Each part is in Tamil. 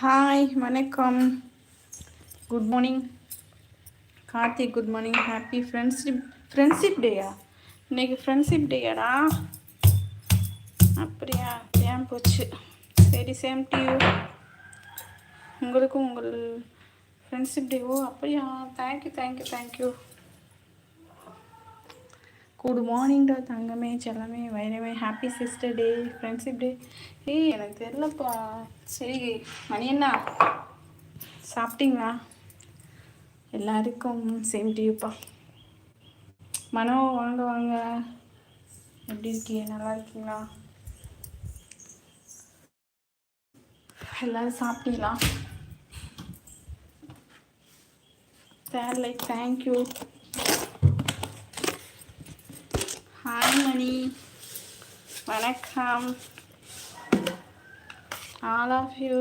ஹாய் வணக்கம். Good morning Karthik good morning happy friendship friendship டேயா இன்னைக்கு ஃப்ரெண்ட்ஷிப் டேயாடா அப்படியா? ஏன் போச்சு? சரி சேம் டு யூ உங்களுக்கும் உங்கள் ஃப்ரெண்ட்ஷிப் டே ஓ? அப்படியா? Thank you thank you thank you good மார்னிங்டா தங்கமே செல்லமே வைரமே happy sister day friendship day ஏய் எனக்கு தெரிலப்பா சரி மணி என்ன சாப்பிட்டீங்களா? எல்லாருக்கும் சேம் டியூப்பா மனோ வாங்க வாங்க. எப்படி இருக்கீங்க? நல்லா இருக்கீங்களா? எல்லோரும் சாப்பிட்டீங்களா? There like thank you hi Mani வணக்கம். All of you.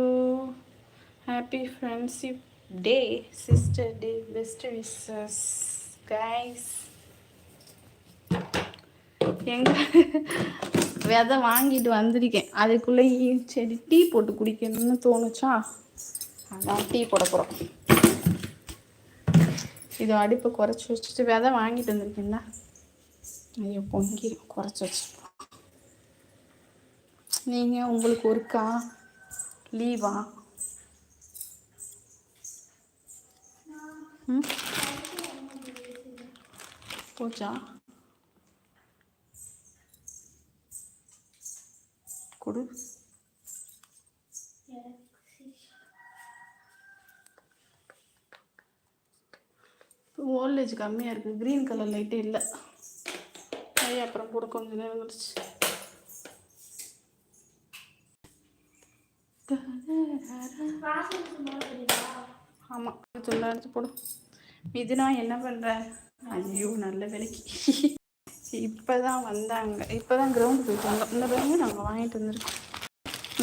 Happy friendship day sister day best wishes. Guys எங்க விதை வாங்கிட்டு வந்திருக்கேன். அதுக்குள்ளேயும் சரி டீ போட்டு குடிக்கணும்னு தோணுச்சா? அதான் டீ போட போகிறோம் இது அடுப்பை குறைச்சி வச்சுட்டு விதை வாங்கிட்டு வந்திருக்கேன்ல ஐயோ பொங்கி குறைச்சி வச்சுருப்போம். நீங்கள் உங்களுக்கு ஒருக்கா? லீவா? ம்? போச்சா கொடு. ஓல்டேஜ் கம்மியாக இருக்குது க்ரீன் கலர் லைட்டே இல்லை. ஐயா அப்புறம் போட கொஞ்ச நேரம் கழிச்சு. ஆமாம் துண்டா எடுத்து போடும் நான் என்ன பண்ணுற ஐயோ நல்ல விலைக்கு. இப்போ தான் வந்தாங்க. இப்போ தான் கிரவுண்டு போயிட்டு வந்தோம். இந்த பேருந்து நாங்கள் வாங்கிட்டு வந்திருக்கோம்.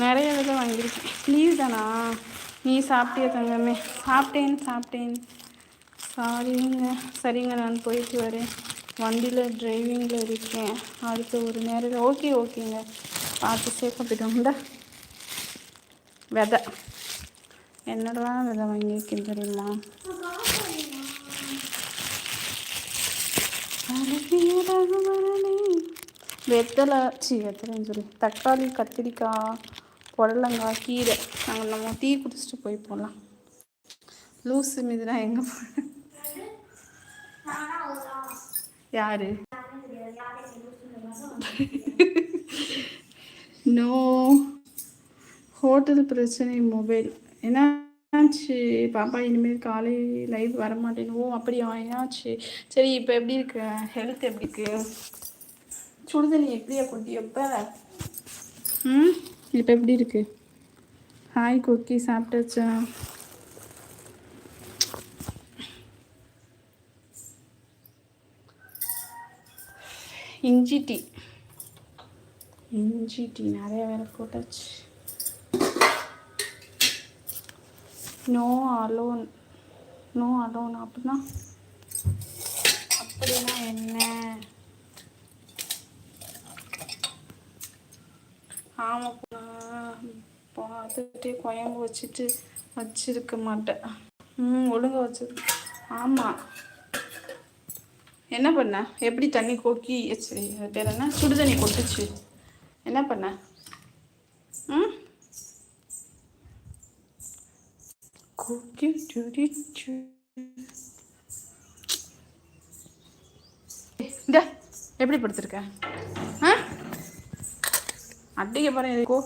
நிறைய விதை வாங்கியிருக்கேன். ப்ளீஸ் தானா? நீ சாப்பிட்டிய தங்கமே? சாப்பிட்டேன் சாப்பிட்டேன். சாரிங்க சரிங்க நான் போயிட்டு வரேன். வண்டியில் டிரைவிங்கில் இருக்கேன். அடுத்த ஒரு நேரம் ஓகே ஓகேங்க பார்த்து சேஃபாக போய்ட்டு விதை. என்னடா விதை வாங்கியிருக்கேன் தெரியுமா? வெத்தலை சி வெத்தலைன்னு சொல்லி. தக்காளி கத்திரிக்காய் புடலங்காய் கீரை. நாங்கள் நம்ம டீ குடிச்சிட்டு போய் போகலாம் லூஸு மீதுனா எங்கே போ யாரு? நோ. ஹோட்டல் பிரச்சனை மொபைல். என்னாச்சு? பாப்பா இனிமேல் காலை லைவ் வர மாட்டேன் ஓ அப்படியா? என்னாச்சு? சரி இப்போ எப்படி இருக்கு? ஹெல்த் எப்படி இருக்கு? சுடுதண்ணி எப்படியா கொட்டி எப்போ? ம்? இப்போ எப்படி இருக்கு? ஹாய் குக்கி சாப்பிட்டாச்சா? இஞ்சி டீ. இஞ்சி டீ நிறைய வேலை போட்டாச்சு. நோ அலோன் நோ அலோன் அப்படின்னா அப்படின்னா என்ன? ஆமாம் பார்த்துக்கிட்டே குழம்பு வச்சுட்டு வச்சிருக்க மாட்டேன். ம் ஒழுங்காக வச்சிருக்க ஆமாம் என்ன பண்ண? எப்படி தண்ணி கொக்கி சரி பேர் என்ன? சுடு தண்ணி கொட்டுச்சு. என்ன பண்ண? ம்? கொக்கி சுடிச்சு இந்த எப்படி படுத்திருக்க? ஆ? அடிக்க பாரு எதுக்கோ?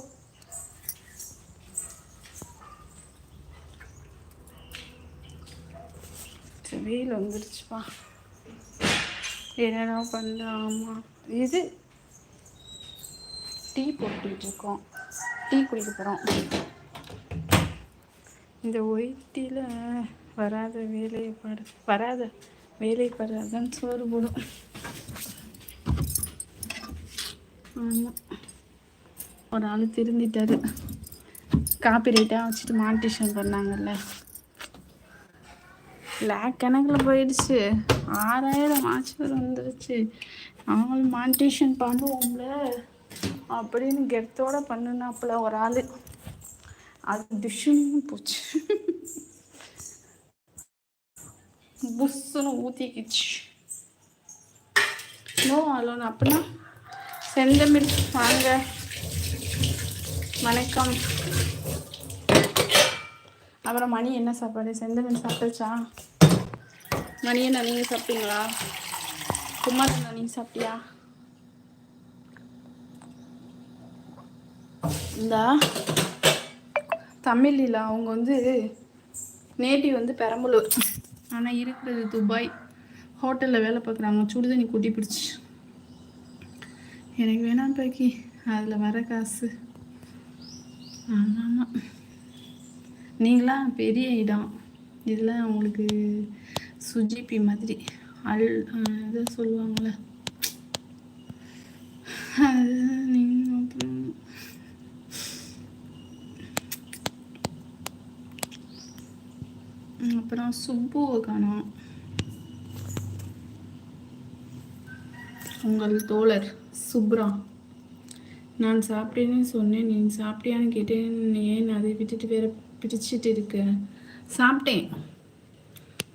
வெயில் வந்துருச்சுப்பா. என்னடா பண்ணலாமா இது டீ போட்டுருக்கோம் டீ குடிக்க போகிறோம் இந்த ஒயிட்டியில் வராத வேலையை பாடு வராத வேலை படாதான்னு சோறு போடும். ஆமாம் ஒரு ஆள் திருந்திட்டாரு. காப்பி ரைட்டாக வச்சுட்டு மானிட்டேஷன் பண்ணாங்கல்ல. லேக் கணக்கில் போயிடுச்சு. ஆறாயிரம் ஆச்சர் வந்துருச்சு. அவங்களும் மானிட்டேஷன் பண்ணுவோம்ல அப்படின்னு கெத்தோட பண்ணுனாப்புல ஒரு ஆள். அது டிஷ்ஷுன்னு போச்சு. புஷ்ஷுன்னு ஊற்றிக்கிச்சு நோ அலோன் அப்படின்னா செந்தமிழ் வாங்க. வணக்கம். அப்புறம் மணி என்ன சாப்பாடு? செந்தமிழ் சாப்பிட்டுச்சா? மணி என்ன நீங்கள் சாப்பிட்டீங்களா? குமார் என்ன நீங்கள் சாப்பிட்டியா? இந்தா. தமிழ் இல்லை அவங்க வந்து நேட்டிவ் வந்து பெரம்பலூர். ஆனால் இருக்கிறது துபாய். ஹோட்டலில் வேலை பார்க்குறாங்க. சுடுதண்ணி கூட்டி பிடிச்சி. எனக்கு வேணாம் பாக்கி. அதில் வர காசு. ஆமாம் ஆமாம் நீங்களாம் பெரிய இடம். இதில் உங்களுக்கு சுஜிபி மாதிரி. அல் இது சொல்லுவாங்களே அது நீங்கள் அப்புறம் அப்புறம் சுப்புவை காணோம் உங்கள் தோழர் சுப்ரா. நான் சாப்பிட்டேன்னு சொன்னேன். நீ சாப்பிட்டியான்னு கேட்டேன். ஏன் அதை விட்டுட்டு வேற பிடிச்சிட்டு இருக்க? சாப்பிட்டேன்.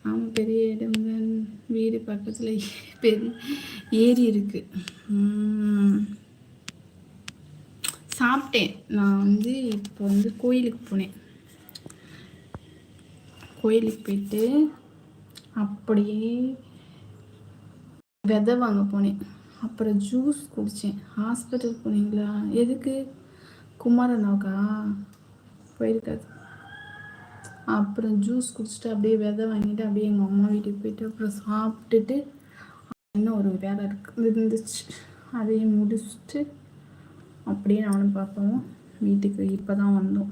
ஆமாம் பெரிய இடம் தான் வீடு பக்கத்தில் பெரிய ஏரி இருக்கு. சாப்பிட்டேன். நான் வந்து இப்போ வந்து கோயிலுக்கு போனேன். கோயிலுக்கு போயிட்டு அப்படியே விதை வாங்க போனேன். அப்புறம் ஜூஸ் குடித்தேன் ஹாஸ்பிட்டல் போனீங்களா? எதுக்கு? குமாரனாவுக்கா? போயிருக்காது. அப்புறம் ஜூஸ் குடிச்சிட்டு அப்படியே விதை வாங்கிட்டு அப்படியே எங்கள் அம்மா வீட்டுக்கு போயிட்டு அப்புறம் சாப்பிட்டுட்டு இன்னும் ஒரு வேலை இருக்கு இருந்துச்சு. அதையும் முடிச்சுட்டு அப்படியே நானும் பார்ப்போம் வீட்டுக்கு இப்போ தான் வந்தோம்.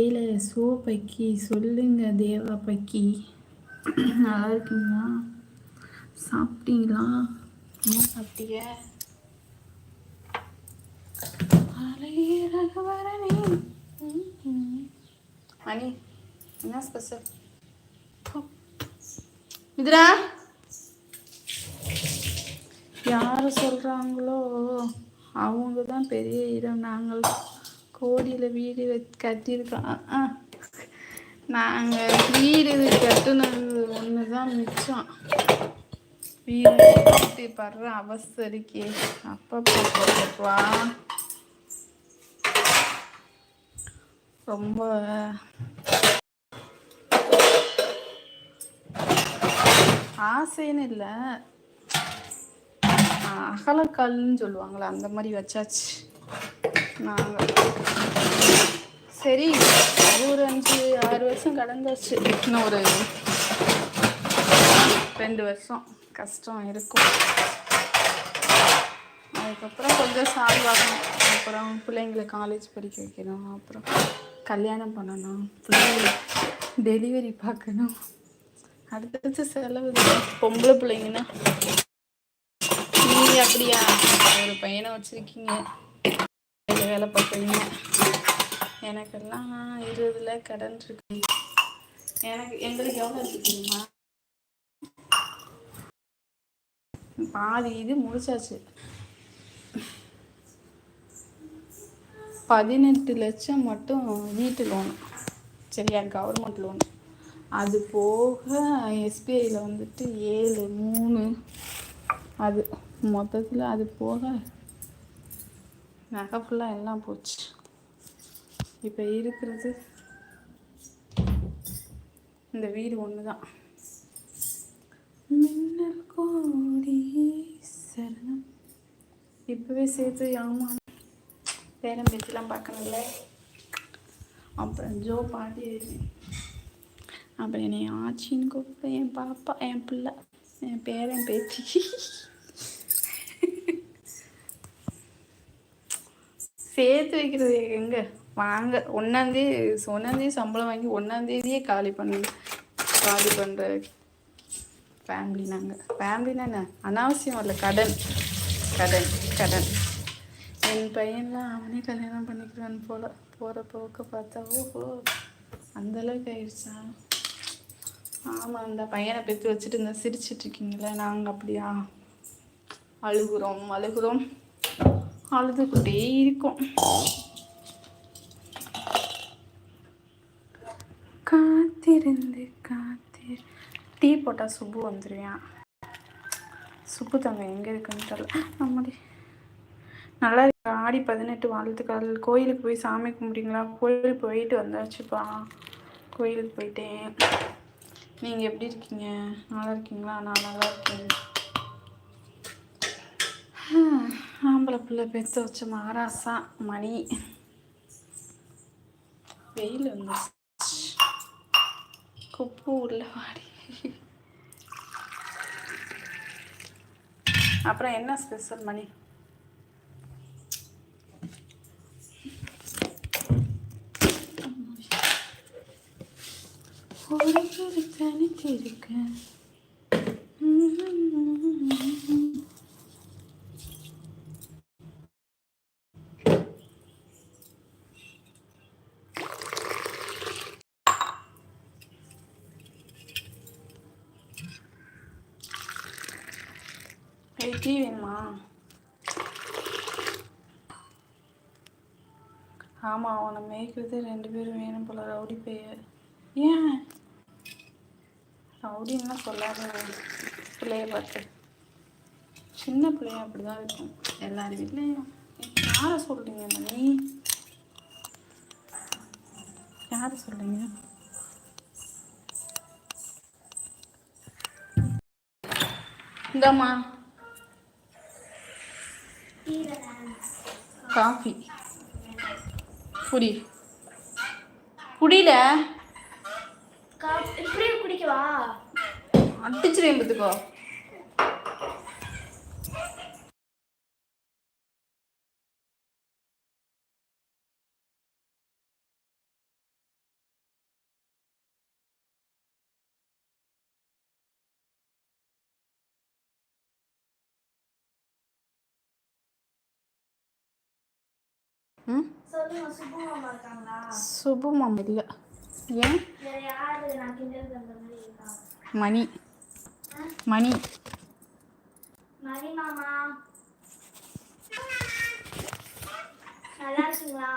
ஏல சோ பக்கி சொல்லுங்க தேவா பக்கி. நல்லா இருக்கீங்களா? சாப்பிட்டீங்களா? என்ன சாப்பிட்டீங்க? அழகிய வரனே மணி என்ன ஸ்பெஷல் இதுரா யார் சொல்கிறாங்களோ அவங்க தான் பெரிய இடம். நாங்கள் கோடியில் வீடு வச்சு கட்டியிருக்கோம். ஆ நாங்கள் வீடு கட்டுனது ஒன்று தான் மிச்சம். வீடு கட்டி படுற அவசரிக்கு. அப்பப்பா ரொம்ப. ஆசைன்னு இல்லை. அகலக்கல்னு சொல்லுவாங்களே அந்த மாதிரி வச்சாச்சு. நாங்கள் சரி அது ஒரு அஞ்சு ஆறு வருஷம் கடந்தாச்சு. இன்னும் ஒரு ரெண்டு வருஷம் கஷ்டம் இருக்கும். அதுக்கப்புறம் கொஞ்சம் சால்வ் ஆகணும். அப்புறம் பிள்ளைங்களை காலேஜ் படிக்க வைக்கணும். அப்புறம் கல்யாணம் பண்ணணும். பிள்ளைங்களுக்கு டெலிவரி பார்க்கணும். அடுத்தடுத்து செலவு பொம்பளை பிள்ளைங்கன்னா நீங்கள் அப்படியா? ஒரு பையனை வச்சுருக்கீங்க. வேலை வேலை பார்க்குறீங்க. எனக்கெல்லாம் இருபதுல கடன் இருக்கு. எனக்கு எங்களுக்கு எவ்வளோ இருக்குங்களா பாதி இது முடிச்சாச்சு. பதினெட்டு லட்சம் மட்டும் வீட்டு லோன் சரியா கவர்மெண்ட் லோன் அது போக எஸ்பிஐயில் வந்துட்டு ஏழு மூணு. அது மொத்தத்தில் அது போக நகை ஃபுல்லாக எல்லாம் போச்சு. இப்போ இருக்கிறது இந்த வீடு ஒன்று தான் மின்னல் கோடி சரணம். இப்போவே சேர்த்து ஆமாம் பேரம் பேச்செலாம் பார்க்கணும்ல? அப்புறம் ஜோ பாட்டி. அப்புறம் என்னை ஆச்சின்னு கூப்பிட்டேன் என் பாப்பா என் பிள்ளை என் பேரன் பேச்சு சேர்த்து வைக்கிறது எங்க? வாங்க. ஒன்றாந்தேதி ஒன்றாந்தேதி சம்பளம் வாங்கி ஒன்றாந்தேதியே காலி பண்ண காலி பண்ணுற ஃபேமிலி நாங்கள் ஃபேமிலினா என்ன? அனாவசியம் இல்லை. கடன். கடன். கடன். என் பையன்லாம் அவனே கல்யாணம் பண்ணிக்கிறான் போல போகிற போக்க பார்த்தா ஓஹோ அந்த அளவுக்கு ஆயிடுச்சா? ஆமாம் அந்த பையனை பெற்று வச்சுட்டு இந்த சிரிச்சிட்டு இருக்கீங்களே நாங்கள் அப்படியா? அழுகுறோம் அழுகுறோம். அழுதுகிட்டே இருக்கோம். காத்திருந்து காத்திரு. டீ போட்டால் சுப்பு வந்துடுவான் சுப்பு தங்க எங்கே இருக்குன்னு தெரியல நம்மடி. நல்லா இருக்கு. ஆடி பதினெட்டு வாழ்த்துக்கள். கோயிலுக்கு போய் சாமி கும்பிட்டீங்களா? கோயிலுக்கு போயிட்டு வந்தாச்சுப்பா. கோயிலுக்கு போயிட்டேன். நீங்கள் எப்படி இருக்கீங்க? நல்லா இருக்கீங்களா? நான் நல்லா இருக்கேன். ஆம்பளை பிள்ளை பெற்று வச்ச மகாராசா மணி. வெயில் வந்து கொப்பு உள்ள வாடி. அப்புறம் என்ன ஸ்பெஷல் மணி ஒரு ஒரு தனித்திருக்க டீ வேணுமா? ஆமாம் அவனை மேய்க்கிறது ரெண்டு பேரும் வேணும் போல ரவுடி பைய. ஏன்? அப்படின்லாம் சொல்லாத பிள்ளைய பார்த்து. சின்ன பிள்ளைய அப்படி தான் இருக்கும். எல்லார் வீட்லேயும். யாரை சொல்கிறீங்க மணி? யாரை சொல்கிறீங்க இந்தாம்மா. காஃபி. புடி. புடியில? இப்படியே குடிக்கவா? அடிச்சிருவேன் பார்த்துக்கோ ம் சொல்லுங்க சுப்பு மாமா இருக்காங்களா சுபமம் இல்லை ஏன் வேற யாரு நான் கிண்டல் பண்ற மாதிரி இருக்கா மணி மணி. மணி மாமா. நல்லா இருக்கீங்களா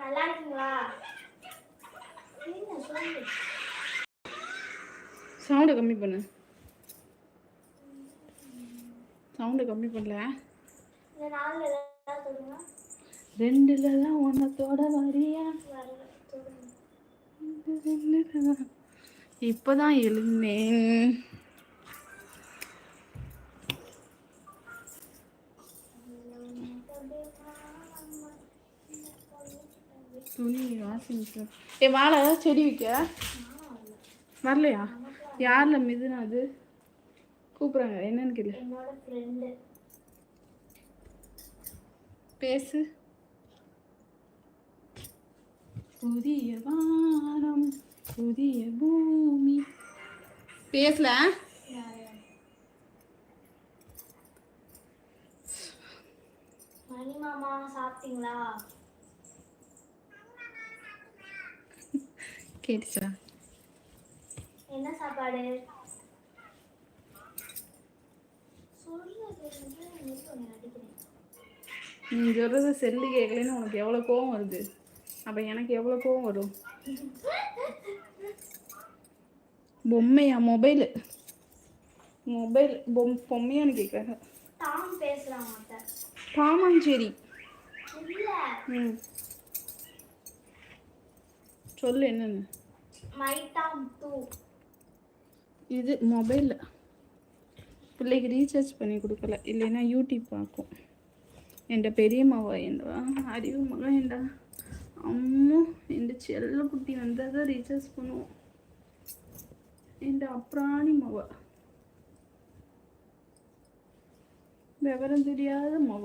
நல்லா இருக்கீங்களா சவுண்டை கம்மி பண்ணு. சவுண்டை கம்மி பண்ணல. சொல்லுங்க ரெண்டுலலாம் ஒன்றத்தோட வரியா? சொல்லுங்க இப்போதான் எழுந்தேன். துணி வாஷிங் ஏ வாழை செடி வைக்க? வரலையா? யாரில் மிதுனா அது? கூப்பிட்றாங்க. என்னன்னு கேளு. என்னோட ஃப்ரெண்டு பேசு. புதிய வானம். புதிய பூமி. பேசல? மணி மாமா சாப்பிட்டீங்களா? கேட்டுச்சா? என்ன சாப்பாடு? நீ சொல்கிறது செல்லு கேட்கலன்னு உனக்கு எவ்வளோ கோவம் வருது? அப்போ எனக்கு எவ்வளோ கோவம் வரும்? பொம்மையா? மொபைலு. மொபைல். பொம் பொம்மையான்னு கேட்குறாங்க டாம் ம். சொல்லு என்னன்னு. My Tom too. இது மொபைலில் பிள்ளைக்கு ரீசார்ஜ் பண்ணி கொடுக்கல. இல்லைன்னா யூடியூப் பார்க்கும். என் பெரிய மவ என்னவா அறிவு மகன் ஏண்டா அம்மா என் செல்ல குட்டி வந்தால் தான் ரீசார்ஜ் பண்ணுவோம். എൻ്റെ அப்ராணி മുവ விவரம் தெரியாத മുവ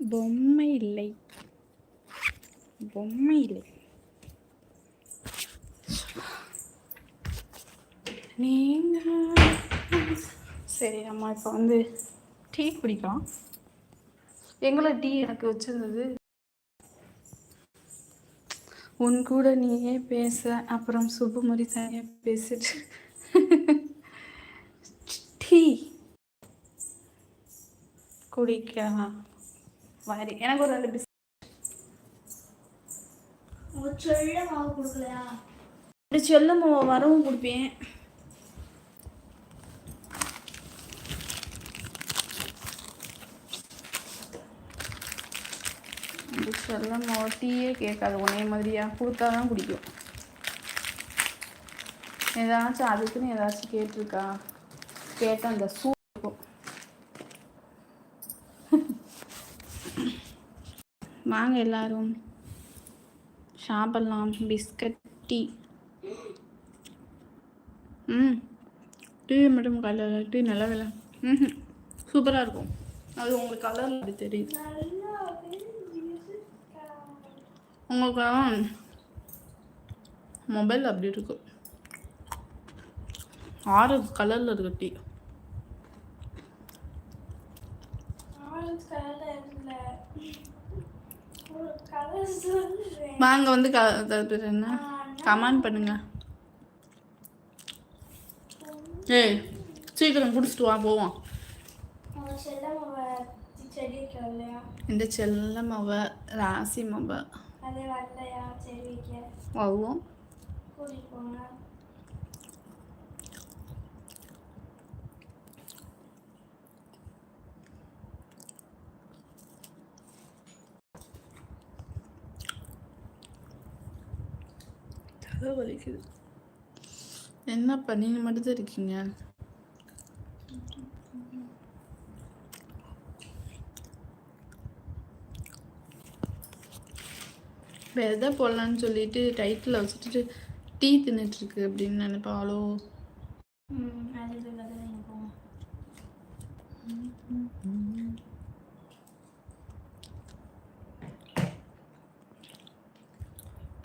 பொம்மை இல்லை. பொம்மை இல்லை. நீங்க சரி நம்ம இப்போ வந்து டீ குடிக்கலாம். எங்களை டீ எனக்கு வச்சிருந்தது. உன் கூட நீயே பேச அப்புறம் சுபுமரி தனியாக பேசிட்டு. டீ. குடிக்கலாம். வாரி எனக்கு ஒரு ரெண்டு பிஸ். சொல்ல வரவும் கொடுப்பேன். இந்த டீயே கேட்காது. ஒன்றே மாதிரியா? கொடுத்தா தான் குடிக்கும். ஏதாச்சும் அதுக்குன்னு ஏதாச்சும் கேட்டிருக்கா? கேட்டால் அந்த சூ இருக்கும். வாங்க எல்லாரும். சாப்பிட்லாம். Biscuit tea. ம். டீ மட்டும் கலர். டீ நல்லா வேலை. ம் சூப்பராக இருக்கும். அது உங்களுக்கு கலர் அப்படி தெரியுது. உங்களுக்கு மொபைல் அப்படி இருக்கு. ஆறு கலரில் இருக்கு டீ. ஆரஞ்சு வாங்க வந்து என்ன? கமெண்ட் பண்ணுங்க. ஏய் சீக்கிரம் குடிச்சிட்டு வா போவோம். இந்த செல்ல மவ ராசி மவ அது வரலையா செடி வைக்க. போங்க. தலை வலிக்குது. என்னப்பா நீங்கள் மட்டும்தான் இருக்கீங்க? விதை போடலான்னு சொல்லிட்டு டைட்டில் வச்சுட்டு டீ தின்னுட்டு இருக்கு அப்படின்னு நினைப்பாளோ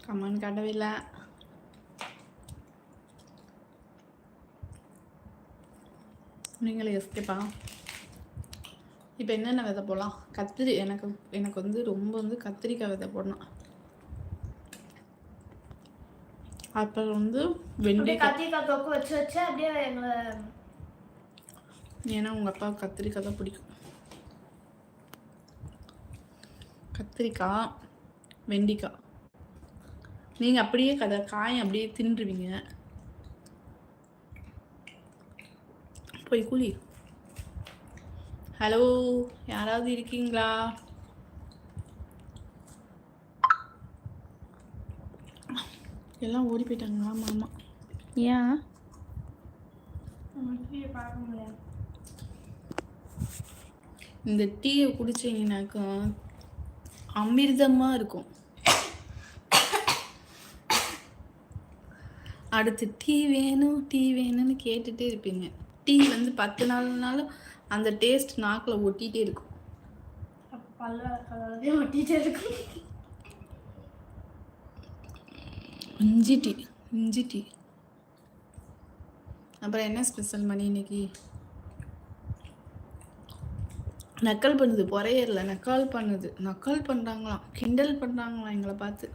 கம்மான்னு காட்டவே இல்லை நீங்களே எஸ்கேப்பா இப்போ என்னென்ன விதை போடலாம்? கத்திரி எனக்கு எனக்கு வந்து ரொம்ப வந்து கத்திரிக்காய் விதை போடணும். அப்புறம் வந்து வெண்டைக்காய் கத்திரிக்காய் தொக்கு வச்சு வச்சு அப்படியே எங்களை ஏன்னா உங்கள் அப்பாவுக்கு கத்திரிக்காய் தான் பிடிக்கும். கத்திரிக்காய் வெண்டிக்காய். நீங்கள் அப்படியே கதை காயை அப்படியே தின்றுவீங்க. போய் கூலி ஹலோ யாராவது இருக்கீங்களா? எல்லாம் ஓடி போயிட்டாங்களா மாமா ஏன்? டிவியை பார்க்க முடியாது. இந்த டீயை குடிச்சீங்கன்னாக்கா அமிர்தமாக இருக்கும். அடுத்து டீ வேணும் டீ வேணும்னு கேட்டுட்டே இருப்பீங்க. டீ வந்து பத்து நாள்னாலும் அந்த டேஸ்ட் நாக்கில் ஒட்டிகிட்டே இருக்கும். அப்போ பல்ல கலரே ஒட்டிகிட்டே இருக்கும். இஞ்சி டீ இஞ்சி டீ. அப்புறம் என்ன ஸ்பெஷல் மணி இன்னைக்கு? நக்கல் பண்ணுது. பொறையர்ல நக்கால் பண்ணுது. நக்கல் பண்ணுறாங்களாம் கிண்டல் பண்ணுறாங்களாம் எங்களை பார்த்து.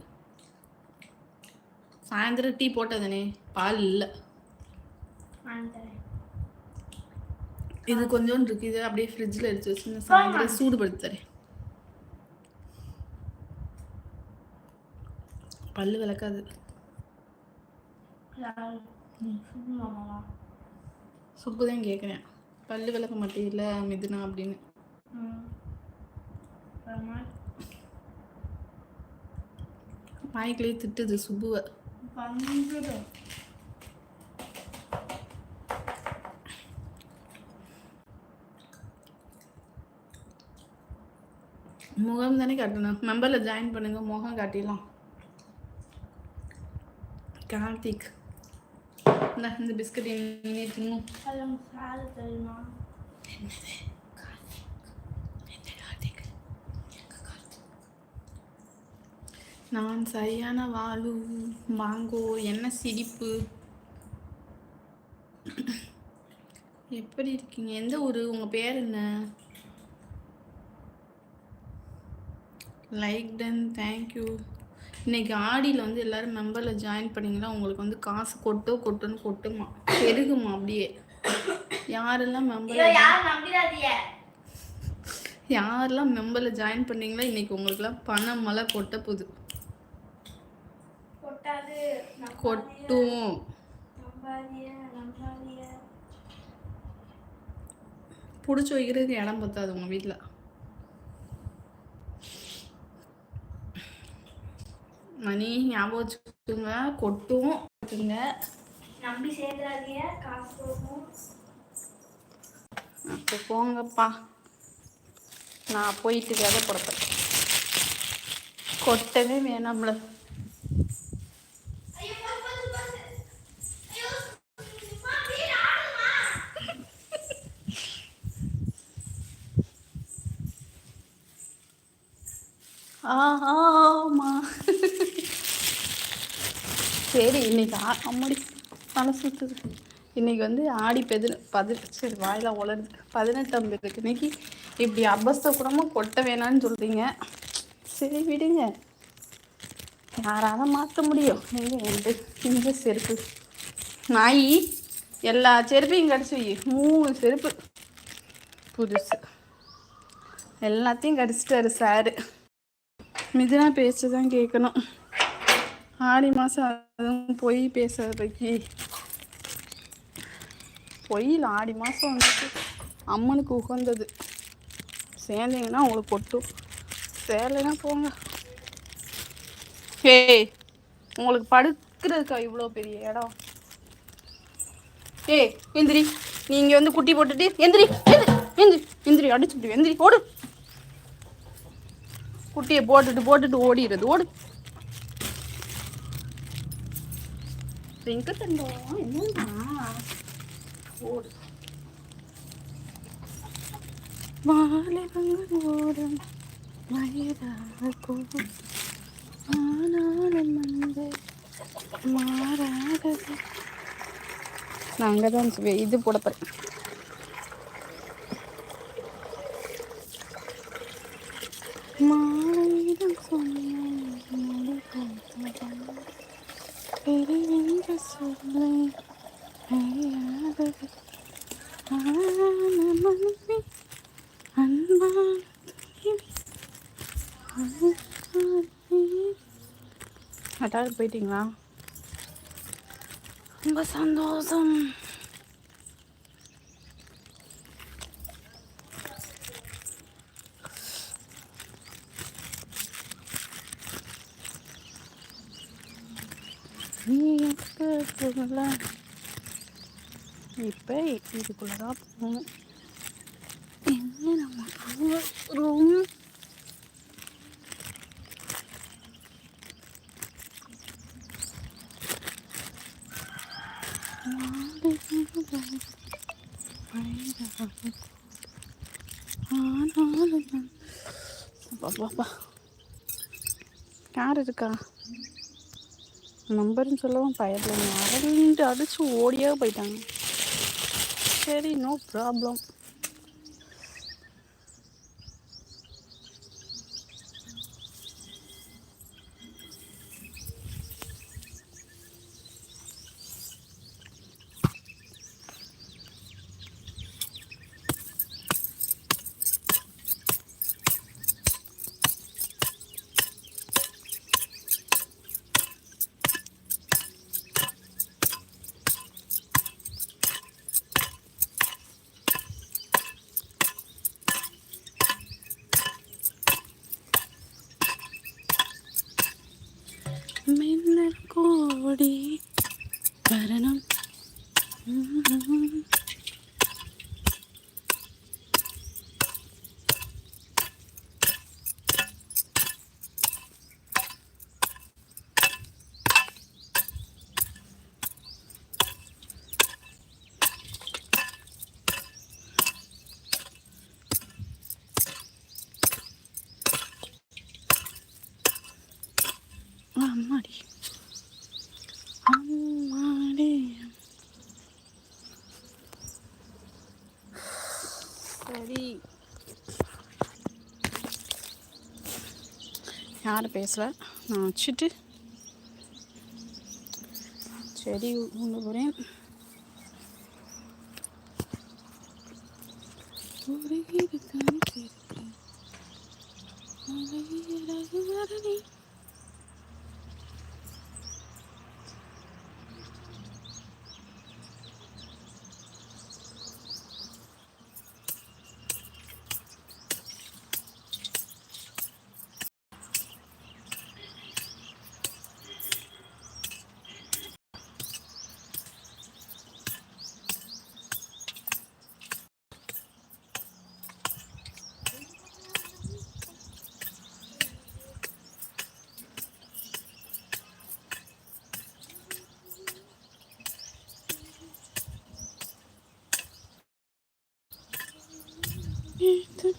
சாயந்தரம் டீ போட்டதானே பால் இல்லை. இது கொஞ்சோண்டு இருக்கு. இது அப்படியே ஃப்ரிட்ஜில் எடுத்து வச்சு சாயந்தரம் சூடுபடுத்தி தரேன் பல்லு விளக்காது. சுப்பு சுப்பு தான் கேட்குறேன் பல்லு விளக்க மாட்டேல மிதுனா அப்படின்னு. ம் மாய்க்கிலேயே திட்டுது சுப்புவை. முகம் தானே காட்டணும். மெம்பரில் ஜாயின் பண்ணுங்க முகம் காட்டிடலாம். கார்த்திக். இந்த இந்த பிஸ்கட் நீனே தின்னும் தெரியுமா நான் சரியான வாழு வாங்கோ என்ன சிரிப்பு. எப்படி இருக்கீங்க? எந்த ஊர்? உங்கள் பேர் என்ன? லைக் டன் தேங்க்யூ இன்னைக்கு ஆடியில் வந்து எல்லாரும் மெம்பரில் ஜாயின் பண்ணிங்கன்னா உங்களுக்கு வந்து காசு கொட்டோ கொட்டுன்னு கொட்டுமா? பெருகுமா அப்படியே? யாரெல்லாம் மெம்பரில் யாரெல்லாம் மெம்பரில் ஜாயின் பண்ணீங்களோ இன்னைக்கு உங்களுக்குலாம் பணம் மழை கொட்ட போகுது. கொட்டும் பிடிச்சி வைக்கிறதுக்கு இடம் பத்தாது உங்கள் வீட்டில் மணி ஞாபகம் வச்சுக்கோங்க. கொட்டும். வச்சுக்கோங்க நம்பி சேர்ந்துடாதீங்க காசு போகும் அப்போ போங்கப்பா. நான் போயிட்டு விதை போடப்பேன் கொட்டவே வேணாம்ல. ஆமா. சரி இன்னைக்கு ஆ அம்மாடி தலை சுற்றுது இன்னைக்கு வந்து ஆடி பெது பதி சரி வாயில் உலருது. பதினெட்டாம் பேருக்கு இன்றைக்கி இப்படி அபஸ்தகுடமாக கொட்ட வேணாம்னு சொல்கிறீங்க சரி விடுங்க. யாரால மாற்ற முடியும்? நீங்கள் எந்த இந்த செருப்பு. நாய் எல்லா செருப்பையும் கடிச்சு மூணு செருப்பு. புதுசு. எல்லாத்தையும் கடிச்சிட்டாரு சாரு. மிதுனா பேச்சு தான் கேட்கணும் ஆடி மாதம் அதுவும் பொய் பேசுறதுக்கு பொய்யில் ஆடி மாதம் வந்துட்டு அம்மனுக்கு உகந்தது. சேர்ந்தீங்கன்னா உங்களுக்கு கொட்டும் சேரலைன்னா போங்க. ஏய் உங்களுக்கு படுக்கிறதுக்கா இவ்வளோ பெரிய இடம்? ஏய் எந்திரி. நீங்கள் வந்து குட்டி போட்டுட்டு எந்திரி எந்திரி எந்திரி எந்திரி அடிச்சுட்டு எந்திரி ஓடு. குட்டியை போட்டுட்டு போட்டுட்டு ஓடிடுறது ஓடு. எங்க தண்டோம் என்னம்மா ஓடு வாலிபங்கள் ஓடும் வயதாக போகும் ஆனாலும் வந்து மாறாதது நான் அங்கே தான் இது போட போகிறேன் மாலையிடம் சொன்னேன் மொழி சொல்லை அறியாதது ஆன அன்பான அட்டாவது போயிட்டீங்களா? ரொம்ப சந்தோஷம் நீ எப்போ இப்போ இதுக்குள்ளே தான் போகணும். என்ன நம்ம ரூம் பாப்பா யார் இருக்கா? நம்பர்னு சொல்லவும் பயப்படல அரண்டு அடித்து ஓடியாக போயிட்டாங்க. சரி நோ ப்ராப்ளம் மின்னல் கோடி வரணும் அம்மாடி அம்மாடி யாரும் பேசல? நான் வச்சுட்டு செடி கொண்டு போகிறேன்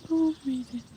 இது போகுது Shipping.